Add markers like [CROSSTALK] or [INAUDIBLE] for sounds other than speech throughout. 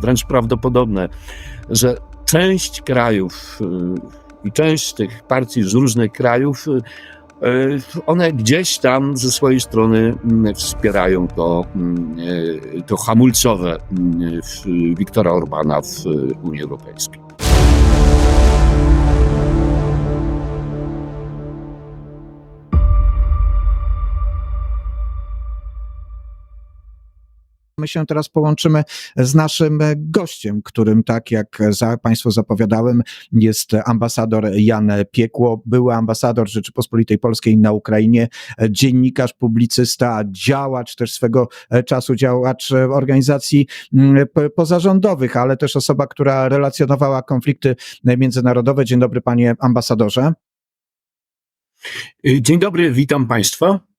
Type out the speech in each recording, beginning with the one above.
wręcz prawdopodobne, że część krajów y, i część tych partii z różnych krajów, y, y, one gdzieś tam ze swojej strony mm, wspierają to, mm, to hamulcowe mm, Wiktora Orbana w Unii Europejskiej. My się teraz połączymy z naszym gościem, którym, tak jak za Państwu zapowiadałem, jest ambasador Jan Piekło, były ambasador Rzeczypospolitej Polskiej na Ukrainie, dziennikarz, publicysta, działacz też swego czasu, działacz organizacji mm, pozarządowych, ale też osoba, która relacjonowała konflikty międzynarodowe. Dzień dobry, panie ambasadorze. Dzień dobry, witam Państwa.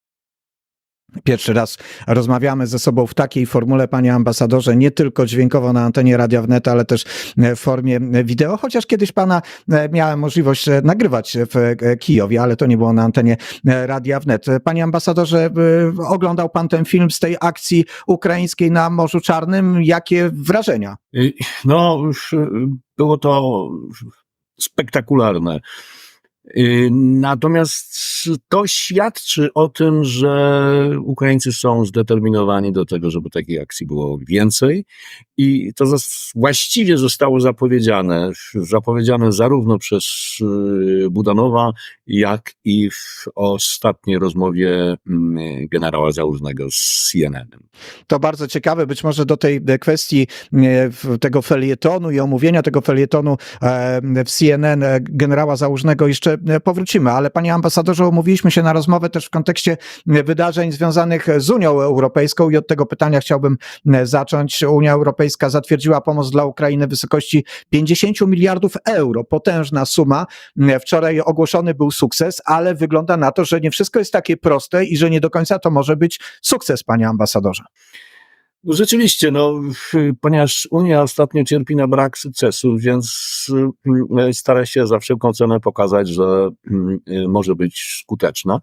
Pierwszy raz rozmawiamy ze sobą w takiej formule, panie ambasadorze, nie tylko dźwiękowo na antenie Radia Wnet, ale też w formie wideo, chociaż kiedyś pana e, miałem możliwość e, nagrywać w e, Kijowie, ale to nie było na antenie e, Radia Wnet. Panie ambasadorze, e, oglądał pan ten film z tej akcji ukraińskiej na Morzu Czarnym. Jakie wrażenia? No, było to spektakularne. Y, Natomiast to świadczy o tym, że Ukraińcy są zdeterminowani do tego, żeby takiej akcji było więcej. I to właściwie zostało zapowiedziane, zapowiedziane zarówno przez y, Budanowa, jak i w ostatniej rozmowie mm, generała Załużnego z CNN-em. To bardzo ciekawe, być może do tej e, kwestii e, tego felietonu i omówienia tego felietonu e, w CNN generała Załużnego jeszcze powrócimy, ale panie ambasadorze, umówiliśmy się na rozmowę też w kontekście e, wydarzeń związanych z Unią Europejską i od tego pytania chciałbym e, zacząć. Unia Europejska zatwierdziła pomoc dla Ukrainy w wysokości 50 miliardów euro. Potężna suma. E, Wczoraj ogłoszony był sukces, ale wygląda na to, że nie wszystko jest takie proste i że nie do końca to może być sukces, panie ambasadorze. No Rzeczywiście, no, ponieważ Unia ostatnio cierpi na brak sukcesu, więc y, stara się za wszelką cenę pokazać, że y, może być skuteczna.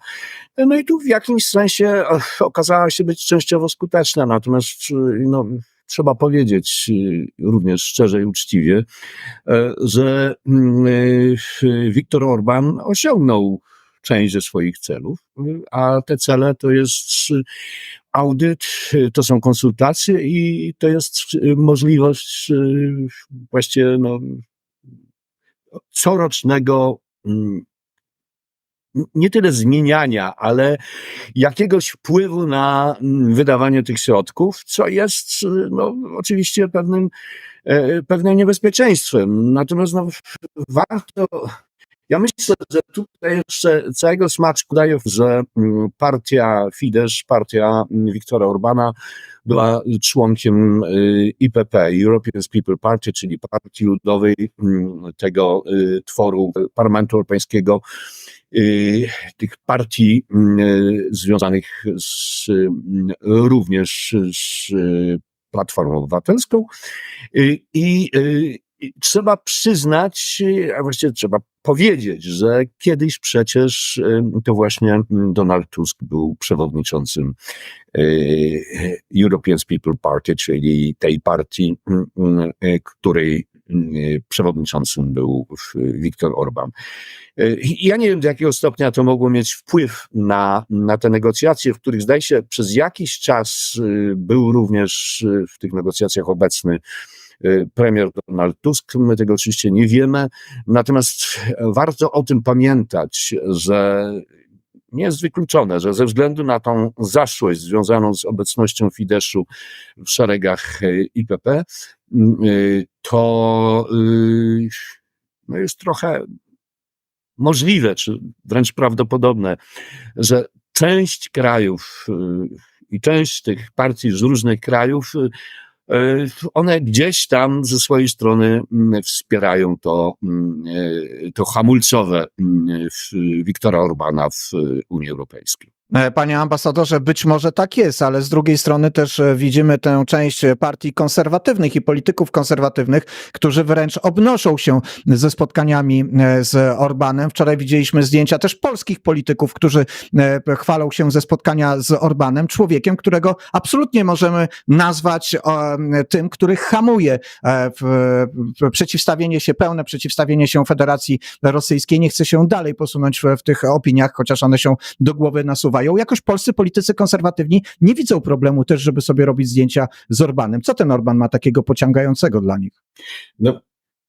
No i tu w jakimś sensie e, okazała się być częściowo skuteczna, natomiast y, no, trzeba powiedzieć również szczerze i uczciwie, e, że mm, Viktor Orban osiągnął część ze swoich celów, a te cele to jest audyt, to są konsultacje i to jest możliwość y, właściwie no, corocznego mm, nie tyle zmieniania, ale jakiegoś wpływu na mm, wydawanie tych środków, co jest y, no, oczywiście pewnym, e, pewnym niebezpieczeństwem. Natomiast no, warto ja myślę, że tutaj jeszcze całego smaczku daje, że mm, partia Fidesz, partia mm, Viktora Orbana była członkiem y, IPP, European People Party, czyli partii ludowej mm, tego y, tworu Parlamentu Europejskiego, y, tych partii związanych z, również z Platformą Obywatelską. I trzeba przyznać, a właściwie trzeba powiedzieć, że kiedyś przecież to właśnie Donald Tusk był przewodniczącym y, European People Party, czyli tej partii, y, której y, przewodniczącym był Viktor Orban. Ja nie wiem, do jakiego stopnia to mogło mieć wpływ na, na te negocjacje, w których zdaje się przez jakiś czas był również w tych negocjacjach obecny premier Donald Tusk. My tego oczywiście nie wiemy, natomiast warto o tym pamiętać, że nie jest wykluczone, że ze względu na tą zaszłość związaną z obecnością Fideszu w szeregach y, IPP, y, to y, no jest trochę możliwe, czy wręcz prawdopodobne, że część krajów y, i część tych partii z różnych krajów, y, y, one gdzieś tam ze swojej strony mm, wspierają to, mm, y, to hamulcowe mm, Wiktora Orbana w Unii Europejskiej. E, Panie ambasadorze, być może tak jest, ale z drugiej strony też e, widzimy tę część partii konserwatywnych i polityków konserwatywnych, którzy wręcz obnoszą się ze spotkaniami e, z Orbanem. Wczoraj widzieliśmy zdjęcia też polskich polityków, którzy chwalą się ze spotkania z Orbanem, człowiekiem, którego absolutnie możemy nazwać tym, który hamuje przeciwstawienie się, pełne przeciwstawienie się Federacji Rosyjskiej. Nie chce się dalej posunąć w tych opiniach, chociaż one się do głowy nasuwają. Jakoś polscy politycy konserwatywni nie widzą problemu też, żeby sobie robić zdjęcia z Orbanem. Co ten Orban ma takiego pociągającego dla nich? No,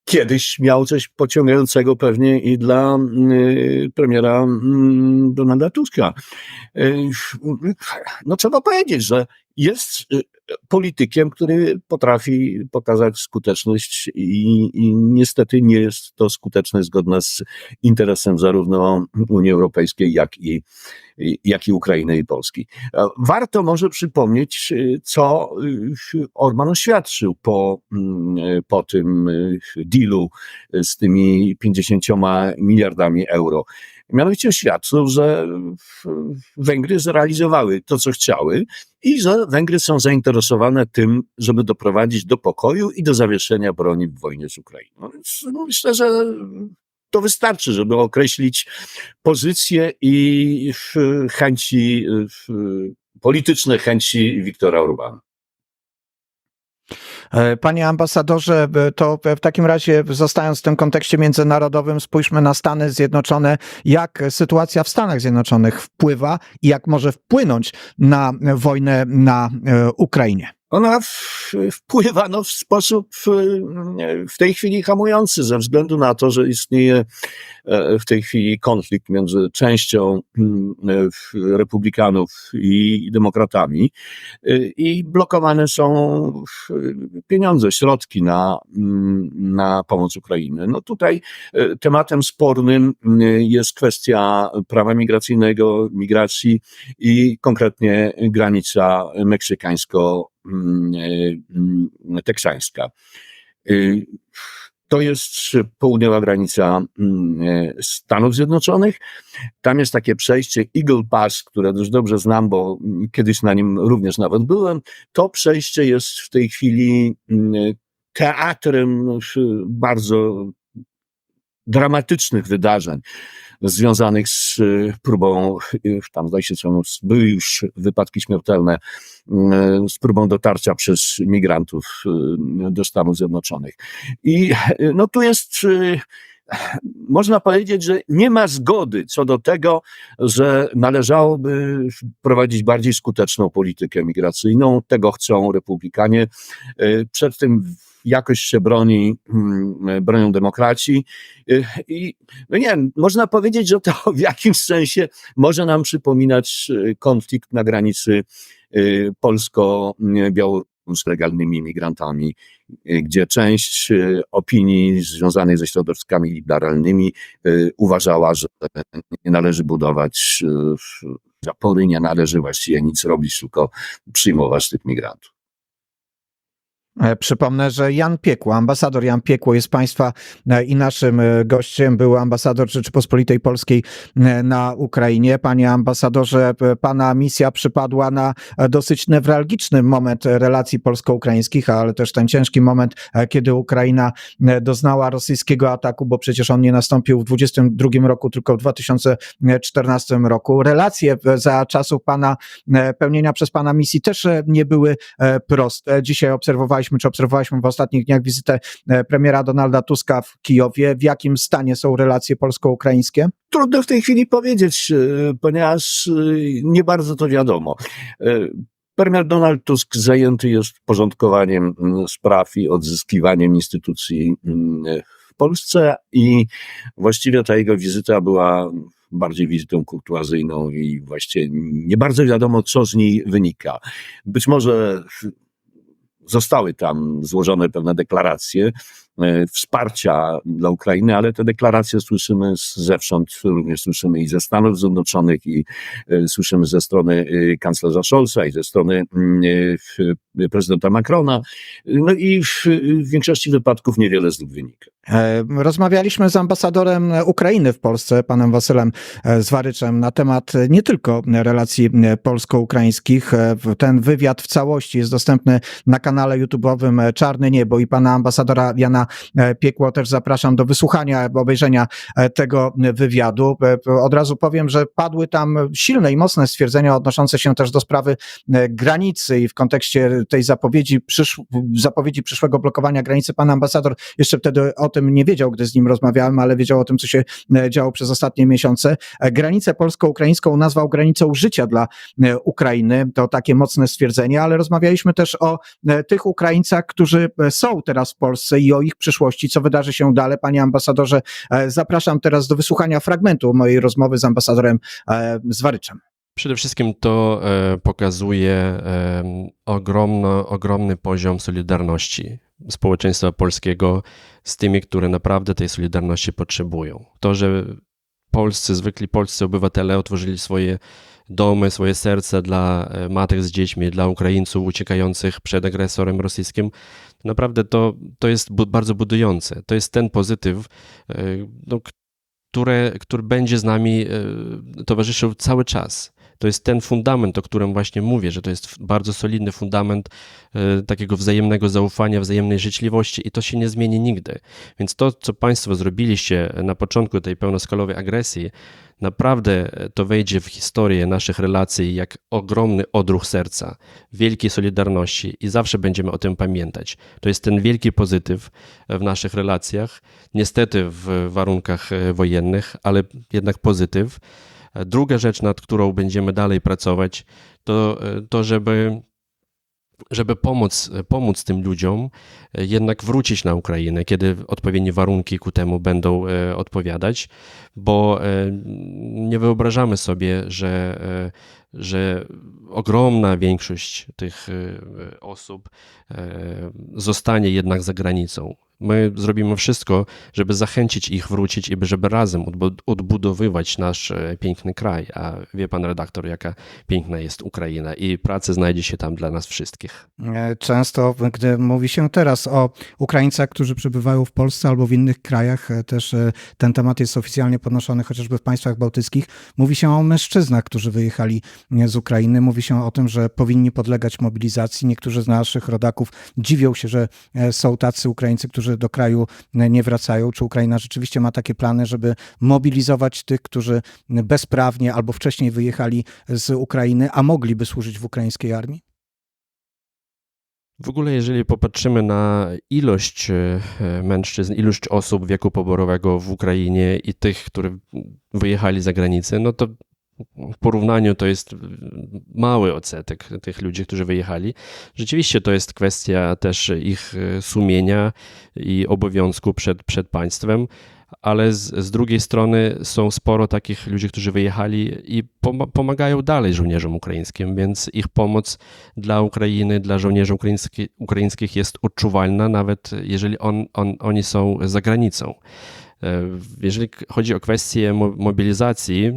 kiedyś miał coś pociągającego pewnie i dla y, premiera y, Donalda Tuska. Y, no trzeba powiedzieć, że jest y, politykiem, który potrafi pokazać skuteczność i, i niestety nie jest to skuteczność zgodna z interesem zarówno Unii Europejskiej, jak i, jak i Ukrainy i Polski. E, Warto może przypomnieć, y, co y, Orban oświadczył po, mm, po tym dealu z tymi 50 miliardami euro. Mianowicie oświadczył, że Węgry zrealizowały to, co chciały i że Węgry są zainteresowane tym, żeby doprowadzić do pokoju i do zawieszenia broni w wojnie z Ukrainą. Więc no, myślę, że to wystarczy, żeby określić pozycję i chęci, polityczne chęci Wiktora Orbana. E, Panie ambasadorze, e, to w takim razie, zostając w tym kontekście międzynarodowym, spójrzmy na Stany Zjednoczone. Jak sytuacja w Stanach Zjednoczonych wpływa i jak może wpłynąć na wojnę na e, Ukrainie? Ona w, wpływa no, w sposób e, w tej chwili hamujący, ze względu na to, że istnieje e, w tej chwili konflikt między częścią mm, republikanów i demokratami e, i blokowane są pieniądze, środki na, mm, na pomoc Ukrainy. No tutaj e, tematem spornym mm, jest kwestia prawa migracyjnego, migracji i konkretnie granica meksykańsko teksańska. Y, To jest południowa granica mm, e, Stanów Zjednoczonych. Tam jest takie przejście Eagle Pass, które dość dobrze znam, bo mm, kiedyś na nim również nawet byłem. To przejście jest w tej chwili mm, teatrem bardzo dramatycznych wydarzeń związanych z y, próbą, y, tam zdaje się, są, były już wypadki śmiertelne, y, z próbą dotarcia przez migrantów do Stanów Zjednoczonych. I no tu jest, można powiedzieć, że nie ma zgody co do tego, że należałoby prowadzić bardziej skuteczną politykę migracyjną. Tego chcą republikanie. Y, Przed tym jakoś się broni, mm, bronią demokracji. Y, I no nie można powiedzieć, że to w jakimś sensie może nam przypominać y, konflikt na granicy polsko-białoruskiej z legalnymi migrantami, y, gdzie część y, opinii związanej ze środowiskami liberalnymi y, uważała, że nie należy budować zapory, nie należy właściwie nic robić, tylko przyjmować tych migrantów. E, Przypomnę, że Jan Piekło, ambasador Jan Piekło jest Państwa e, i naszym e, gościem, był ambasador Rzeczypospolitej Polskiej na Ukrainie. Panie ambasadorze, Pana misja przypadła na dosyć newralgiczny moment relacji polsko-ukraińskich, ale też ten ciężki moment, kiedy Ukraina doznała rosyjskiego ataku, bo przecież on nie nastąpił w 2022 roku, tylko w 2014 roku. Relacje za czasów Pana pełnienia przez Pana misji też nie były proste. Dzisiaj obserwowaliśmy, czy obserwowaliśmy w ostatnich dniach wizytę e, premiera Donalda Tuska w Kijowie. W jakim stanie są relacje polsko-ukraińskie? Trudno w tej chwili powiedzieć, e, ponieważ e, nie bardzo to wiadomo. Premier Donald Tusk zajęty jest porządkowaniem spraw i odzyskiwaniem instytucji w Polsce i właściwie ta jego wizyta była bardziej wizytą kurtuazyjną i właściwie nie bardzo wiadomo, co z niej wynika. Być może zostały tam złożone pewne deklaracje, wsparcia dla Ukrainy, ale te deklaracje słyszymy zewsząd, również słyszymy i ze Stanów Zjednoczonych, i e, słyszymy ze strony e, kanclerza Scholza, i ze strony mm, e, prezydenta Macrona. No i w, większości wypadków niewiele z nich wynika. E, Rozmawialiśmy z ambasadorem Ukrainy w Polsce, panem Wasylem e, Zwaryczem, na temat e, nie tylko relacji e, polsko-ukraińskich. E, Ten wywiad w całości jest dostępny na kanale YouTube'owym e, Czarne Niebo i pana ambasadora Jana e, Piekło też zapraszam do wysłuchania, obejrzenia e, tego wywiadu. E, Od razu powiem, że padły tam silne i mocne stwierdzenia odnoszące się też do sprawy e, granicy i w kontekście tej zapowiedzi, przysz, zapowiedzi przyszłego blokowania granicy pan ambasador jeszcze wtedy o tym nie wiedział, gdy z nim rozmawiałem, ale wiedział o tym, co się e, działo przez ostatnie miesiące. E, Granicę polsko-ukraińską nazwał granicą życia dla e, Ukrainy. To takie mocne stwierdzenie, ale rozmawialiśmy też o e, tych Ukraińcach, którzy e, są teraz w Polsce i o ich przyszłości, co wydarzy się dalej. Panie ambasadorze, e, zapraszam teraz do wysłuchania fragmentu mojej rozmowy z ambasadorem e, Zwaryczem. Przede wszystkim to e, pokazuje ogromno, ogromny poziom solidarności społeczeństwa polskiego z tymi, które naprawdę tej solidarności potrzebują. To, że polscy, zwykli polscy obywatele otworzyli swoje domy, swoje serca dla e, matek z dziećmi, dla Ukraińców uciekających przed agresorem rosyjskim, naprawdę to, to jest bu- bardzo budujące. To jest ten pozytyw, e, no, które, który będzie z nami e, towarzyszył cały czas. To jest ten fundament, o którym właśnie mówię, że to jest bardzo solidny fundament e, takiego wzajemnego zaufania, wzajemnej życzliwości i to się nie zmieni nigdy. Więc to, co Państwo zrobiliście na początku tej pełnoskalowej agresji, naprawdę e, to wejdzie w historię naszych relacji jak ogromny odruch serca, wielkiej solidarności i zawsze będziemy o tym pamiętać. To jest ten wielki pozytyw w naszych relacjach, niestety w warunkach e, wojennych, ale jednak pozytyw. Druga rzecz, nad którą będziemy dalej pracować, to, e, to żeby, żeby pomóc, pomóc tym ludziom e, jednak wrócić na Ukrainę, kiedy odpowiednie warunki ku temu będą e, odpowiadać, bo nie wyobrażamy sobie, że, że ogromna większość tych osób zostanie jednak za granicą. My zrobimy wszystko, żeby zachęcić ich wrócić i żeby razem odbu- odbudowywać nasz e, piękny kraj. A wie pan redaktor, jaka piękna jest Ukraina i pracy znajdzie się tam dla nas wszystkich. E, Często, gdy mówi się teraz o Ukraińcach, którzy przebywają w Polsce albo w innych krajach, e, też ten temat jest oficjalnie podnoszony chociażby w państwach bałtyckich, mówi się o mężczyznach, którzy wyjechali z Ukrainy, mówi się o tym, że powinni podlegać mobilizacji. Niektórzy z naszych rodaków dziwią się, że są tacy Ukraińcy, którzy do kraju nie wracają. Czy Ukraina rzeczywiście ma takie plany, żeby mobilizować tych, którzy bezprawnie albo wcześniej wyjechali z Ukrainy, a mogliby służyć w ukraińskiej armii? W ogóle, jeżeli popatrzymy na ilość e, mężczyzn, ilość osób wieku poborowego w Ukrainie i tych, którzy wyjechali za granicę, no to w porównaniu to jest mały odsetek tych ludzi, którzy wyjechali. Rzeczywiście to jest kwestia też ich e, sumienia i obowiązku przed, przed państwem, ale z, z drugiej strony są sporo takich ludzi, którzy wyjechali i pom- pomagają dalej żołnierzom ukraińskim, więc ich pomoc dla Ukrainy, dla żołnierzy ukraiński, ukraińskich jest odczuwalna, nawet jeżeli on, on, oni są za granicą. E, Jeżeli chodzi o kwestię mo- mobilizacji, e,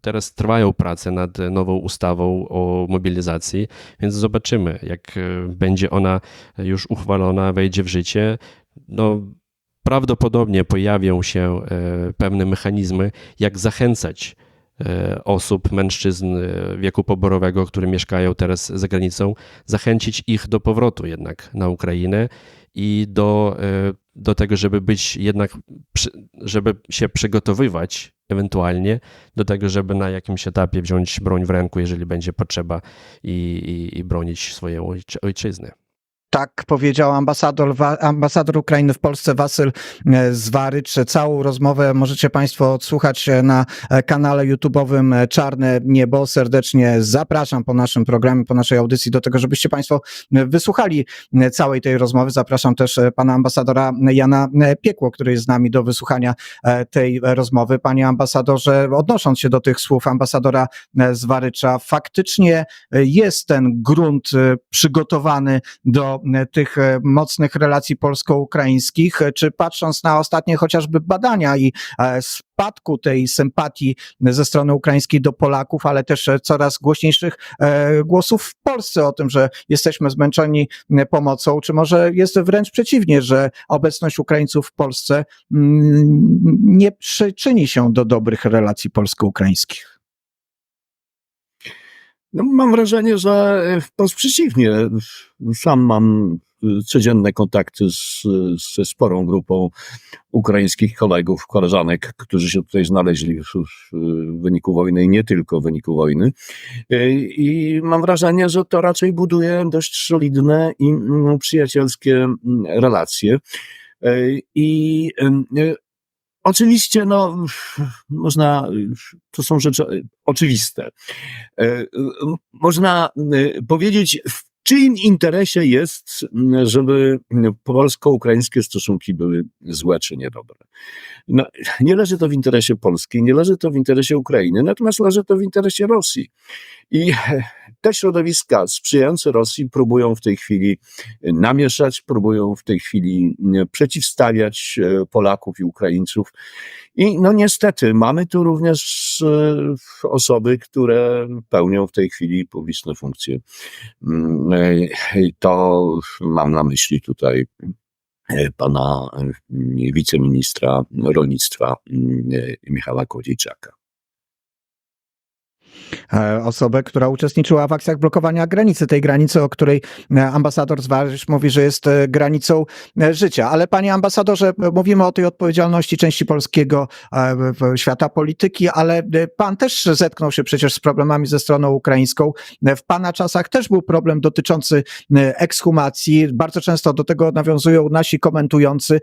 teraz trwają prace nad nową ustawą o mobilizacji, więc zobaczymy, jak e, będzie ona już uchwalona, wejdzie w życie. No, prawdopodobnie pojawią się pewne mechanizmy, jak zachęcać osób, mężczyzn wieku poborowego, którzy mieszkają teraz za granicą, zachęcić ich do powrotu jednak na Ukrainę i do, do tego, żeby być jednak, żeby się przygotowywać ewentualnie do tego, żeby na jakimś etapie wziąć broń w ręku, jeżeli będzie potrzeba i, i, i bronić swojej ojczy- ojczyzny. Tak powiedział ambasador, ambasador Ukrainy w Polsce Wasyl e, Zwarycz. Całą rozmowę możecie Państwo odsłuchać e, na e, kanale YouTube'owym Czarne Niebo. Serdecznie zapraszam po naszym programie, po naszej audycji do tego, żebyście Państwo wysłuchali całej tej rozmowy. Zapraszam też pana ambasadora Jana Piekło, który jest z nami do wysłuchania tej rozmowy. Panie ambasadorze, odnosząc się do tych słów ambasadora Zwarycza, faktycznie jest ten grunt przygotowany do tych e, mocnych relacji polsko-ukraińskich, e, czy patrząc na ostatnie chociażby badania i e, spadku tej sympatii ze strony ukraińskiej do Polaków, ale też e, coraz głośniejszych e, głosów w Polsce o tym, że jesteśmy zmęczeni e, pomocą, czy może jest wręcz przeciwnie, że obecność Ukraińców w Polsce nie przyczyni się do dobrych relacji polsko-ukraińskich? No, mam wrażenie, że wprost przeciwnie. Sam mam codzienne kontakty z, ze sporą grupą ukraińskich kolegów, koleżanek, którzy się tutaj znaleźli w, w wyniku wojny i nie tylko w wyniku wojny. I mam wrażenie, że to raczej buduje dość solidne i mm, przyjacielskie mm, relacje. I Oczywiście, no, można, to są rzeczy oczywiste. E, Można e, powiedzieć, w czyim interesie jest, żeby polsko-ukraińskie stosunki były złe czy niedobre. No, nie leży to w interesie Polski, nie leży to w interesie Ukrainy, natomiast leży to w interesie Rosji. I te środowiska sprzyjające Rosji próbują w tej chwili namieszać, próbują w tej chwili przeciwstawiać e, Polaków i Ukraińców. I no niestety mamy tu również e, osoby, które pełnią w tej chwili publiczne funkcje. Mm, e, to mam na myśli tutaj pana wiceministra rolnictwa Michała Kodziejczaka. E, osobę, która uczestniczyła w akcjach blokowania granicy, tej granicy, o której e, ambasador Zwarysz mówi, że jest e, granicą życia. Ale panie ambasadorze, mówimy o tej odpowiedzialności części polskiego świata polityki, ale pan też zetknął się przecież z problemami ze stroną ukraińską. W pana czasach też był problem dotyczący ekshumacji. Bardzo często do tego nawiązują nasi komentujący.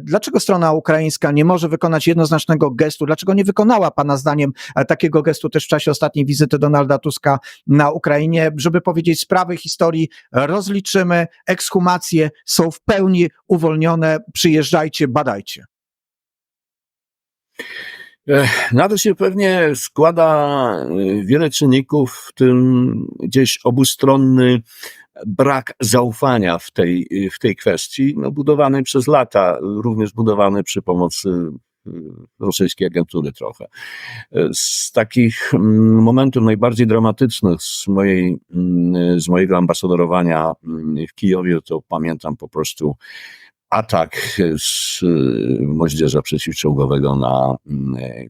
Dlaczego strona ukraińska nie może wykonać jednoznacznego gestu? Dlaczego nie wykonała pana zdaniem takiego gestu też w czasie ostatniej wizyty Donalda Tuska na Ukrainie, żeby powiedzieć sprawy historii rozliczymy, ekshumacje są w pełni uwolnione, przyjeżdżajcie, badajcie. Na to się pewnie składa wiele czynników, w tym gdzieś obustronny brak zaufania w tej, w tej kwestii, no, budowany przez lata, również budowany przy pomocy rosyjskiej agentury trochę. Z takich mm, momentów najbardziej dramatycznych z, mojej, mm, z mojego ambasadorowania mm, w Kijowie, to pamiętam po prostu atak z moździerza przeciwczołgowego na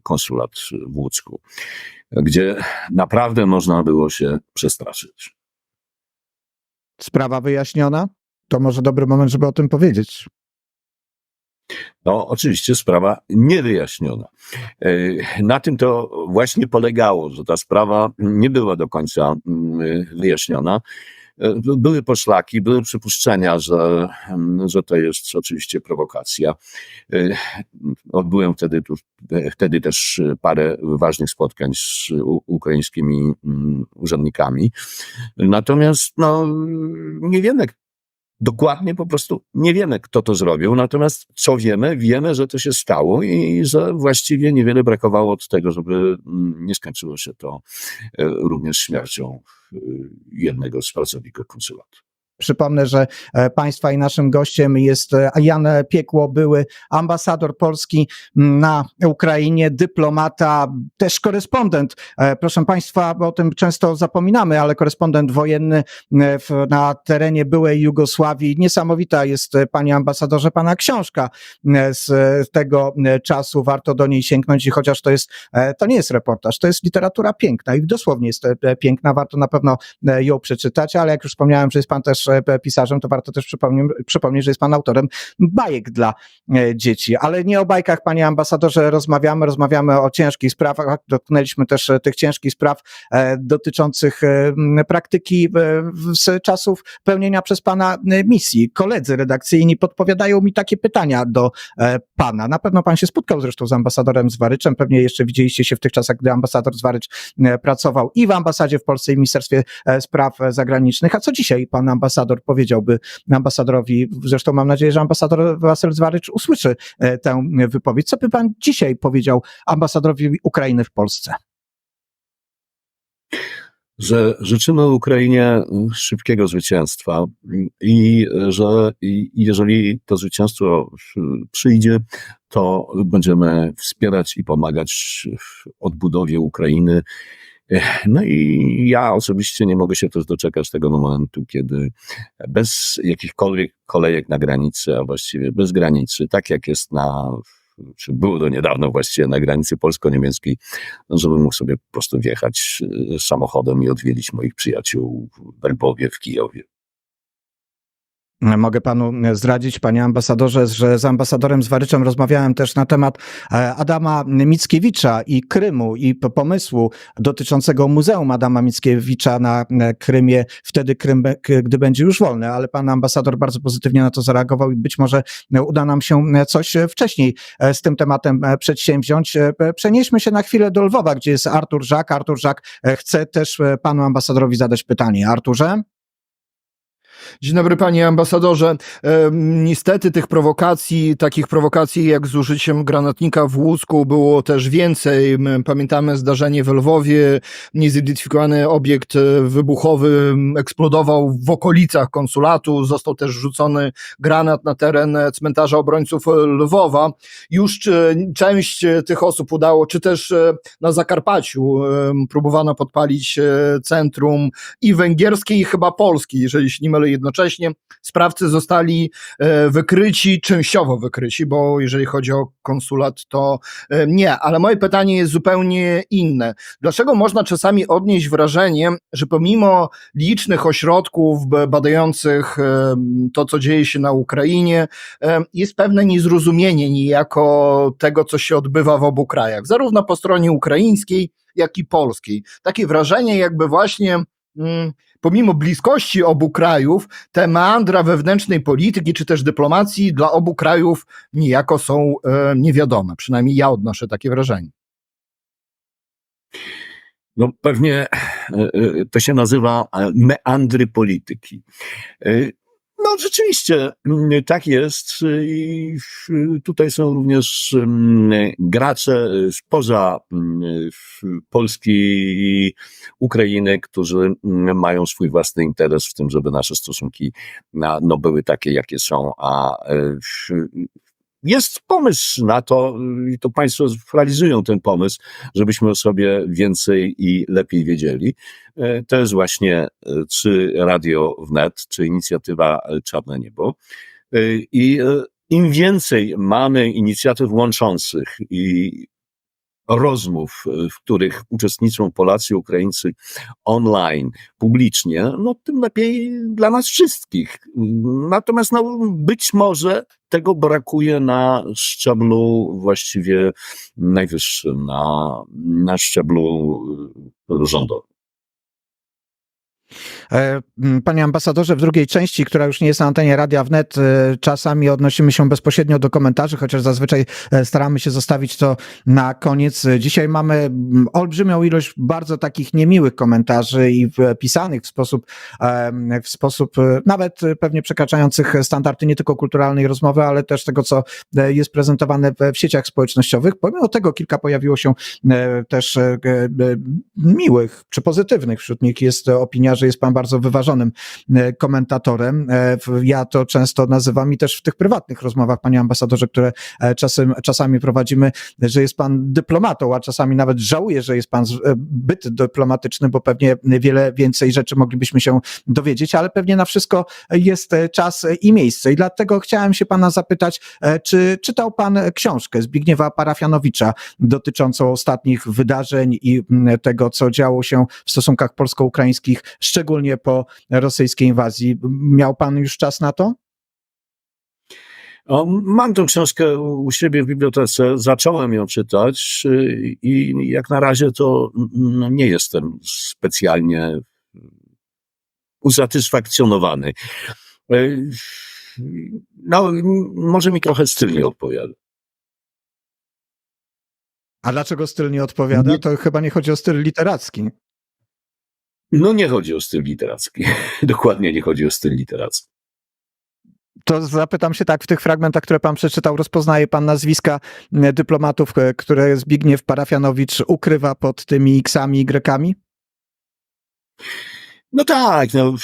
konsulat w Łódzku, gdzie naprawdę można było się przestraszyć. Sprawa wyjaśniona? To może dobry moment, żeby o tym powiedzieć. No, oczywiście sprawa niewyjaśniona. Na tym to właśnie polegało, że ta sprawa nie była do końca wyjaśniona. Były poszlaki, były przypuszczenia, że, że to jest oczywiście prowokacja. Odbyłem wtedy, tu, wtedy też parę ważnych spotkań z ukraińskimi urzędnikami. Natomiast no, nie wiemy, Dokładnie po prostu nie wiemy, kto to zrobił, natomiast co wiemy? Wiemy, że to się stało i że właściwie niewiele brakowało od tego, żeby nie skończyło się to również śmiercią jednego z pracowników konsulatu. Przypomnę, że Państwa i naszym gościem jest Jan Piekło, były ambasador Polski na Ukrainie, dyplomata, też korespondent. Proszę Państwa, bo o tym często zapominamy, ale korespondent wojenny na terenie byłej Jugosławii. Niesamowita jest, Panie ambasadorze, Pana książka z tego czasu. Warto do niej sięgnąć i chociaż to jest, to nie jest reportaż, to jest literatura piękna i dosłownie jest piękna. Warto na pewno ją przeczytać, ale jak już wspomniałem, że jest Pan też pisarzem, to warto też przypomnieć, że jest pan autorem bajek dla dzieci. Ale nie o bajkach, panie ambasadorze, rozmawiamy, rozmawiamy o ciężkich sprawach. Dotknęliśmy też tych ciężkich spraw dotyczących praktyki z czasów pełnienia przez pana misji. Koledzy redakcyjni podpowiadają mi takie pytania do pana. Na pewno pan się spotkał zresztą z ambasadorem Zwaryczem, pewnie jeszcze widzieliście się w tych czasach, gdy ambasador Zwarycz pracował i w ambasadzie w Polsce i w Ministerstwie Spraw Zagranicznych. A co dzisiaj pan ambasador ambasador powiedziałby ambasadorowi, zresztą mam nadzieję, że ambasador Wasyl Zwarycz usłyszy tę wypowiedź. Co by pan dzisiaj powiedział ambasadorowi Ukrainy w Polsce? że życzymy Ukrainie szybkiego zwycięstwa i że jeżeli to zwycięstwo przyjdzie, to będziemy wspierać i pomagać w odbudowie Ukrainy. No i ja osobiście nie mogę się też doczekać tego momentu, kiedy bez jakichkolwiek kolejek na granicy, a właściwie bez granicy, tak jak jest na czy było do niedawno właściwie na granicy polsko-niemieckiej, no, żebym mógł sobie po prostu wjechać y, samochodem i odwiedzić moich przyjaciół w Lwowie, w Kijowie. Mogę panu zdradzić, panie ambasadorze, że z ambasadorem Zwaryczem rozmawiałem też na temat e, Adama Mickiewicza i Krymu i pomysłu dotyczącego Muzeum Adama Mickiewicza na e, Krymie, wtedy Krym, gdy będzie już wolny, ale pan ambasador bardzo pozytywnie na to zareagował i być może e, uda nam się e, coś e, wcześniej e, z tym tematem e, przedsięwziąć. E, Przenieśmy się na chwilę do Lwowa, gdzie jest Artur Żak. Artur Żak e, chce też e, panu ambasadorowi zadać pytanie. Arturze? Dzień dobry panie ambasadorze. Em, Niestety tych prowokacji, takich prowokacji jak z użyciem granatnika w Łusku było też więcej. Pamiętamy zdarzenie w Lwowie, niezidentyfikowany obiekt e, wybuchowy eksplodował w okolicach konsulatu, został też rzucony granat na teren e, cmentarza obrońców e, Lwowa. Już e, część e, tych osób udało, czy też e, na Zakarpaciu próbowano podpalić e, centrum i węgierskiej, i chyba polskiej, jeżeli się nie mylę jednocześnie. Sprawcy zostali e, wykryci, częściowo wykryci, bo jeżeli chodzi o konsulat, to e, nie. Ale moje pytanie jest zupełnie inne. Dlaczego można czasami odnieść wrażenie, że pomimo licznych ośrodków badających e, to, co dzieje się na Ukrainie, jest pewne niezrozumienie niejako tego, co się odbywa w obu krajach, zarówno po stronie ukraińskiej, jak i polskiej. Takie wrażenie, jakby właśnie mm, pomimo bliskości obu krajów, te meandra wewnętrznej polityki czy też dyplomacji dla obu krajów niejako są e, niewiadome. Przynajmniej ja odnoszę takie wrażenie. No pewnie e, e, to się nazywa e, meandry polityki. No rzeczywiście mm, tak jest i w- tutaj są również gracze spoza Polski i Ukrainy, którzy mają swój własny interes w tym, żeby nasze stosunki no, były takie, jakie są, a jest pomysł na to i to państwo realizują ten pomysł, żebyśmy o sobie więcej i lepiej wiedzieli. E, To jest właśnie e, czy Radio Wnet, czy inicjatywa e, Czarne Niebo. E, I e, im więcej mamy inicjatyw łączących i rozmów, e, w których uczestniczą Polacy, Ukraińcy online, publicznie, no tym lepiej dla nas wszystkich. Natomiast no, być może tego brakuje na szczeblu właściwie najwyższym, na, na szczeblu e, rządowym. E, Panie ambasadorze, w drugiej części, która już nie jest na antenie Radia Wnet, e, czasami odnosimy się bezpośrednio do komentarzy, chociaż zazwyczaj e, staramy się zostawić to na koniec. Dzisiaj mamy olbrzymią ilość bardzo takich niemiłych komentarzy i pisanych w sposób, w sposób nawet pewnie przekraczających standardy nie tylko kulturalnej rozmowy, ale też tego, co jest prezentowane w sieciach społecznościowych. Pomimo tego kilka pojawiło się też miłych czy pozytywnych. Wśród nich jest opinia, że jest pan bardzo wyważonym e, komentatorem. E, Ja to często nazywam i też w tych prywatnych rozmowach, panie ambasadorze, które e, czasem, czasami prowadzimy, że jest pan dyplomatą, a czasami nawet żałuję, że jest pan z- e, byt dyplomatyczny, bo pewnie wiele więcej rzeczy moglibyśmy się dowiedzieć, ale pewnie na wszystko jest czas i miejsce. I dlatego chciałem się pana zapytać, czy czytał pan książkę Zbigniewa Parafianowicza dotyczącą ostatnich wydarzeń i tego, co działo się w stosunkach polsko-ukraińskich, szczególnie po rosyjskiej inwazji. Miał pan już czas na to? O, Mam tę książkę u siebie w bibliotece, zacząłem ją czytać y, i jak na razie to no, nie jestem specjalnie usatysfakcjonowany. Y, No, może mi trochę styl nie odpowiada. A dlaczego styl nie odpowiada? Nie- To chyba nie chodzi o styl literacki. No nie chodzi o styl literacki. [LAUGHS] Dokładnie nie chodzi o styl literacki. To zapytam się tak, w tych fragmentach, które pan przeczytał, rozpoznaje pan nazwiska e, dyplomatów, e, które Zbigniew Parafianowicz ukrywa pod tymi X-ami, Y-ami? No tak, no,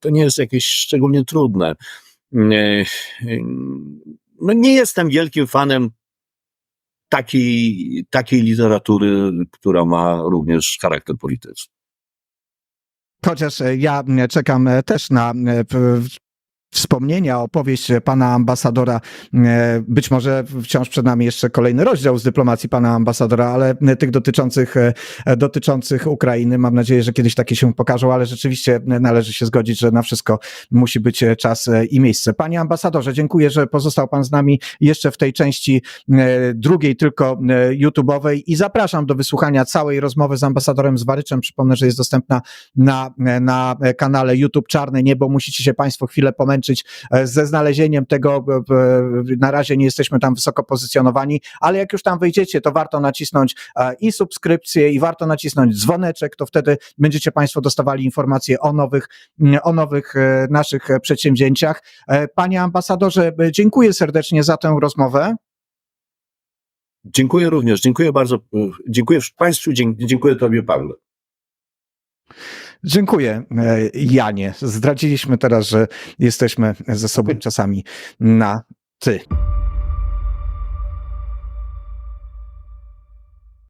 to nie jest jakieś szczególnie trudne. Nie, No nie jestem wielkim fanem takiej, takiej literatury, która ma również charakter polityczny. Chociaż ja czekam też na wspomnienia, opowieść pana ambasadora. E, Być może wciąż przed nami jeszcze kolejny rozdział z dyplomacji pana ambasadora, ale tych dotyczących, e, dotyczących Ukrainy. Mam nadzieję, że kiedyś takie się pokażą, ale rzeczywiście należy się zgodzić, że na wszystko musi być e, czas i miejsce. Panie ambasadorze, dziękuję, że pozostał pan z nami jeszcze w tej części drugiej tylko YouTube'owej i zapraszam do wysłuchania całej rozmowy z ambasadorem Zwaryczem. Przypomnę, że jest dostępna na, na kanale YouTube Czarne Niebo. Musicie się Państwo chwilę pomęczyć e, ze znalezieniem tego. e, e, Na razie nie jesteśmy tam wysoko pozycjonowani, ale jak już tam wejdziecie, to warto nacisnąć i subskrypcję, i warto nacisnąć dzwoneczek, to wtedy będziecie Państwo dostawali informacje o nowych, mm, o nowych naszych przedsięwzięciach. Panie ambasadorze, dziękuję serdecznie za tę rozmowę. Dziękuję również, dziękuję bardzo, dziękuję Państwu, dziękuję Tobie, Pawle. Dziękuję, e, Janie. Zdradziliśmy teraz, że jesteśmy ze sobą czasami na ty.